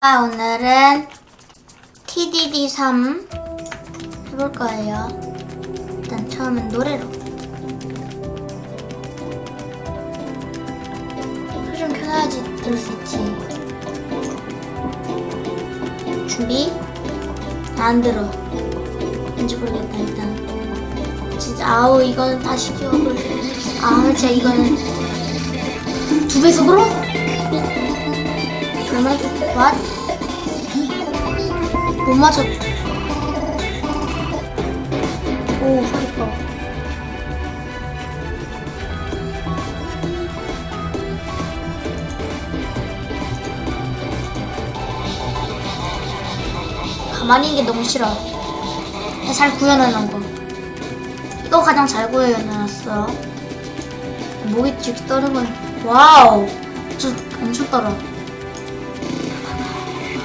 아, 오늘은 TDD3 해볼 거예요. 일단 처음엔 노래로. 좀 켜놔야지 들을 수 있지. 준비? 안 들어. 왠지 모르겠다, 일단. 진짜, 아우, 이거는 다시 기억을. 아우, 진짜 이거는. 두 배속으로? 얼마나 왓? 못 맞췄다. 오, 허리퍼. 가만히 있는 게 너무 싫어. 잘 구현해놓은 거. 이거 가장 잘 구현해놨어. 목이 쭉 건, 와우! 저 엄청 떨어.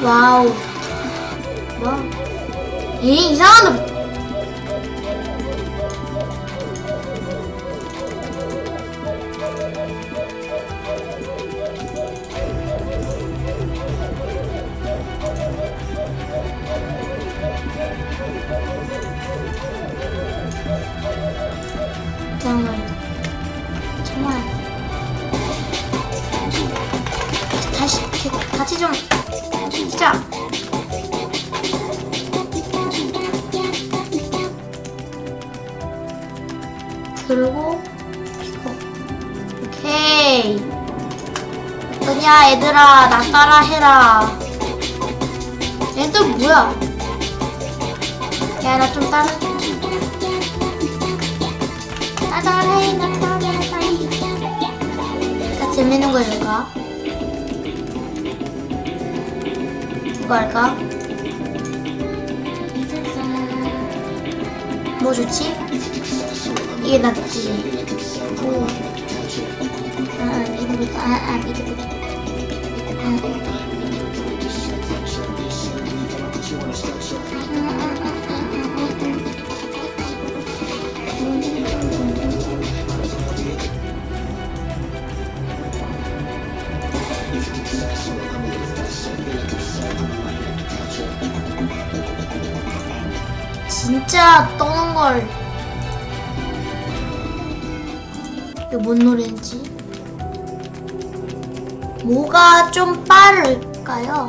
와우. 와우. 이 이상한 어떠냐 얘들아 나 따라 해라 얘들 뭐야 야 나 좀 따라 나 따라해 나 따라해 나 재밌는 거 해볼까 이거 할까 뭐 좋지? 이게 낫지. 오. 아, 이거보다, 아, 아, 이거보다. 진짜 떠는 걸. 이게 뭔 노래인지? 뭐가 좀 빠를까요?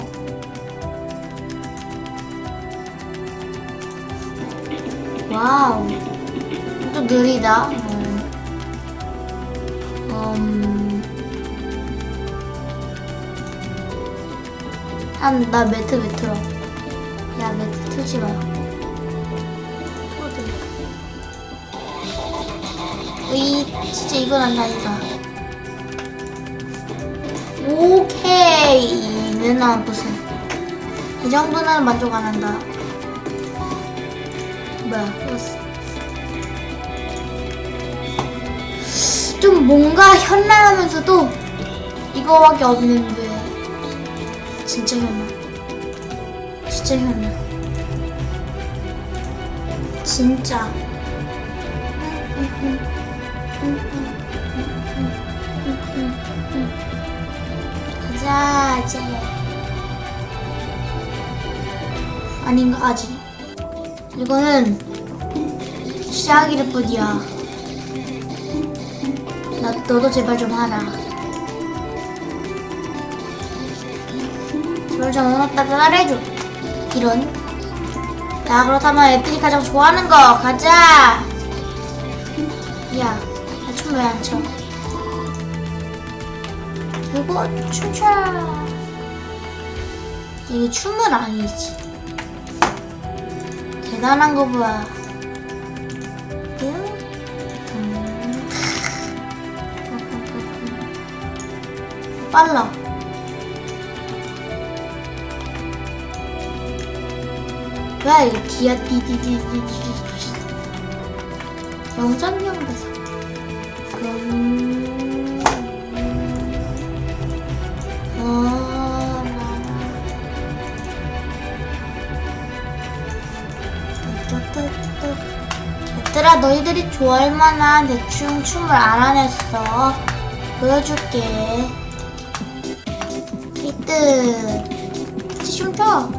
와우. 또 느리다. 음. 음. 한, 나 매트 왜 틀어? 야, 매트 틀지 마. 틀어도 이 진짜 이건 안 나니까. 오케이. 맨날 무슨 이 정도는 만족 안 한다. 뭐야? 좀 뭔가 현란하면서도 이거밖에 없는데 진짜 현란. 진짜 현란. 진짜. 가자 이제 아닌가 아직. 이거는 시작일 뿐이야. 나 너도 제발 좀 하라 제발 좀 오늘따라 따라해줘. 이런. 야 그렇다면 애들이 가장 좋아하는 거. 가자. 야, 나 춤왜안 춰? 그리고 춤춰. 이게 춤은 아니지. 대단한 거 봐. 빨라. 야, 이거 디야 디디디디디. 0.0대사. 음. 너희들이 좋아할 만한 대충 춤을 알아냈어 보여줄게 히트 같이 춤춰.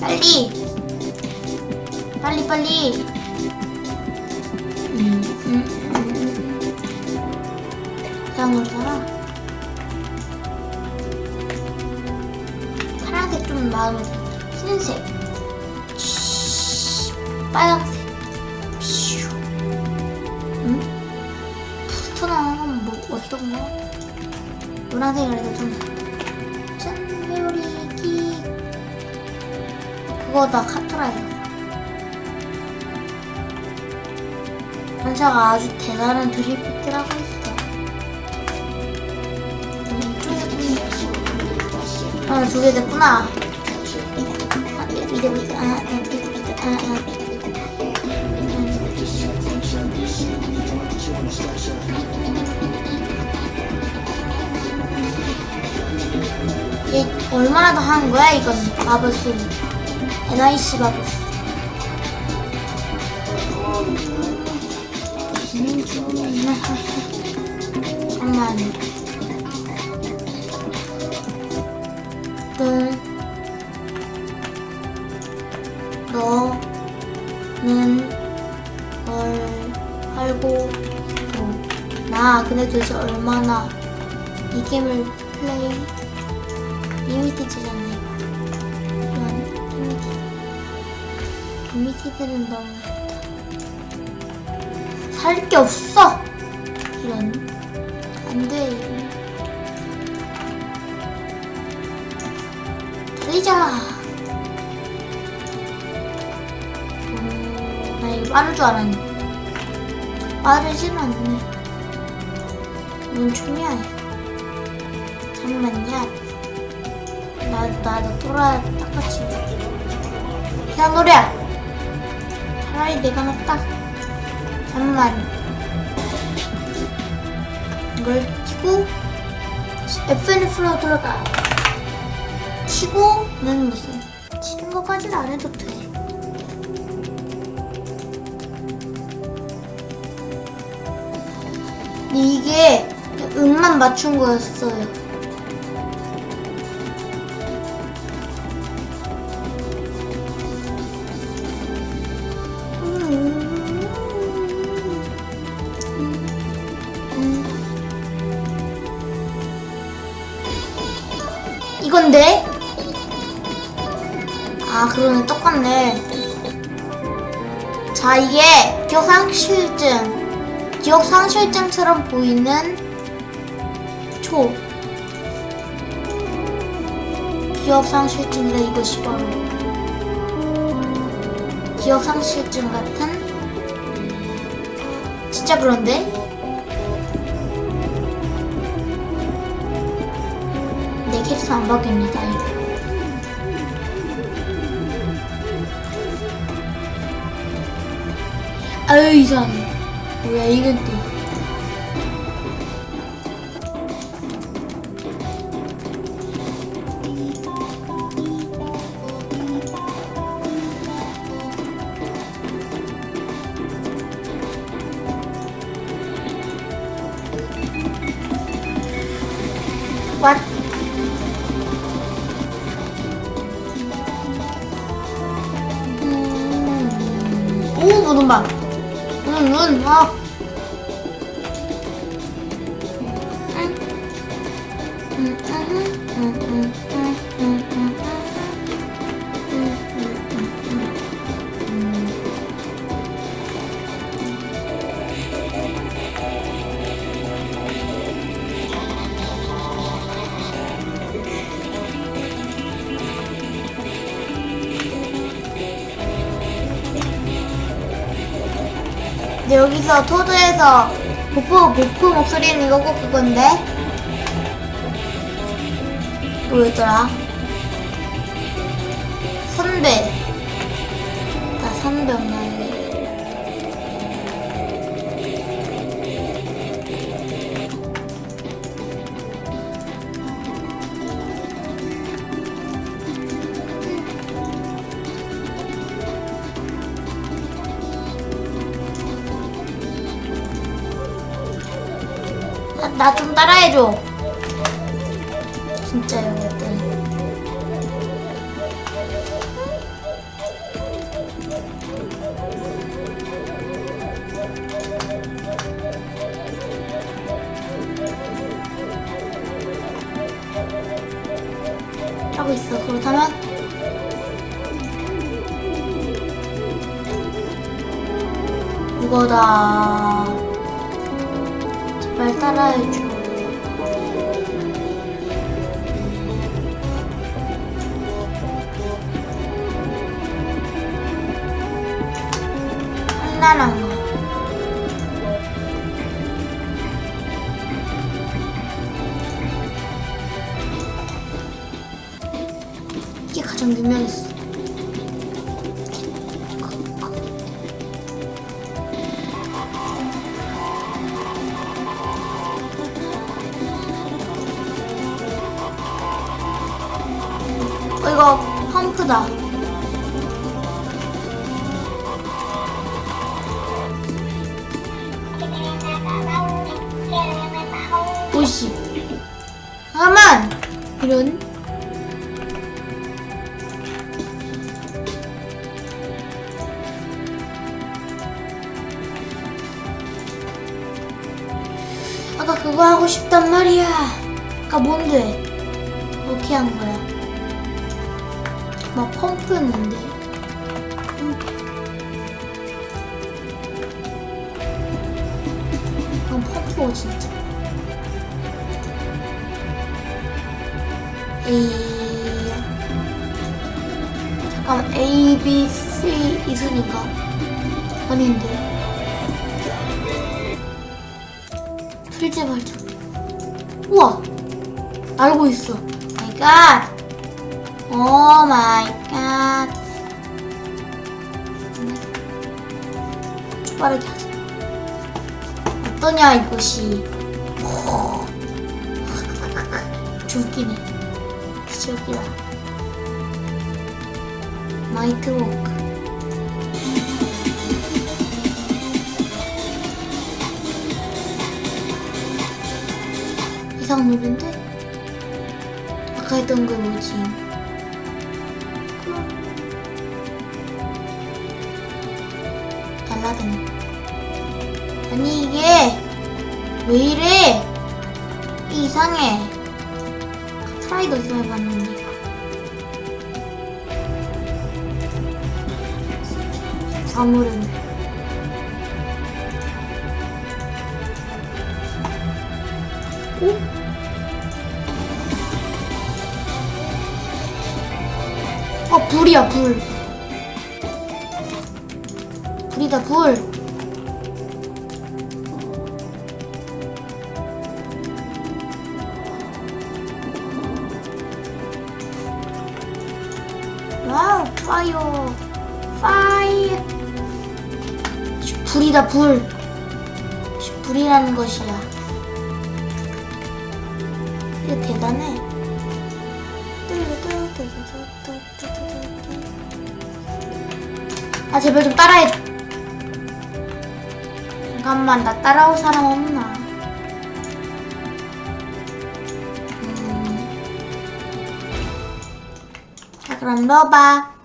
빨리. 빨리 빨리. 음, 음, 음, 음. 다음으로 살아. 파란색 좀 마음에 들어. 흰색. 쉬, 빨간 어떤 거? 노란색이라서 좀. 짠, 회오리기. 그거다, 카트라이더. 반차가 아주 대단한 드리프트를 하고 있어. 아, 두 개 됐구나. 이거, 이거, 이거, 아, 이거, 이거, 아, 이거. 얼마나 더 하는 거야, 이건? 마법수. NIC 마법수. 잠깐만. 응. 너는 걸 알고 나 근데 도대체 얼마나 이 게임을 플레이 리미티드잖아 이런 리미티드 리미티드는 너무 살게 없어. 이런. 안 돼. 이런 달리자. 음, 나 이거 빠를 줄 알았는데 빠르진 않네. 넌 춤이야. 잠깐만요 나, 나도 또라 똑같이 야 노래야 차라리 내가 낫다. 잠깐만 이걸 키고 FNF로 들어가. 치고는 무슨 치는 것까지는 안 해도 돼. 근데 이게 음만 맞춘 거였어요 아, 그러네. 똑같네. 자, 이게 기억상실증. 기억상실증처럼 보이는 초. 기억상실증이다, 이것이 바로. 기억상실증 같은? 진짜 그런데? 내 캐릭터 안 바뀝니다. 아유 이상해. 뭐야 이건 또. What? 음, 오, 무덤방. 嗯嗯啊 여기서 토드에서 보프 보프 목소리는 이거 꼭 그건데? 뭐였더라? 선배. 나 선배 없나 여 나 좀 따라해줘. 진짜 이런 것들. 하고 있어. 그렇다면 이거다. 제발 따라해줘. 거. 이게 가장 유명했어. 어, 펌프다. 오씨. 잠깐만! 이런. 아까 그거 하고 싶단 말이야. 아까 뭔데? 어떻게 한 거야? 막 펌프였는데. 이건 펌프고 진짜. A 잠깐 A B C 이순인가? 아닌데. 풀제 발전. 우와! 알고 있어. 마이 갓! 오 마이 갓. 빠르게 하자. 어떠냐, 이것이. 오. 죽기네. 웃기다. 나이트 워크. 이상 노래인데? 아까 했던 거 뭐지? 발라드네. 아니 이게 왜 이래? 이상해. 트라이도 해봤는데. 사물은 오? 어 불이야 불 불이다 불. 와우 파이어. 파이어. 불이다 불. 불이라는 것이야. 이거 대단해. 아 제발 좀 따라해줘 잠깐만 나 따라올 사람 없나 음. 자 그럼 넣어봐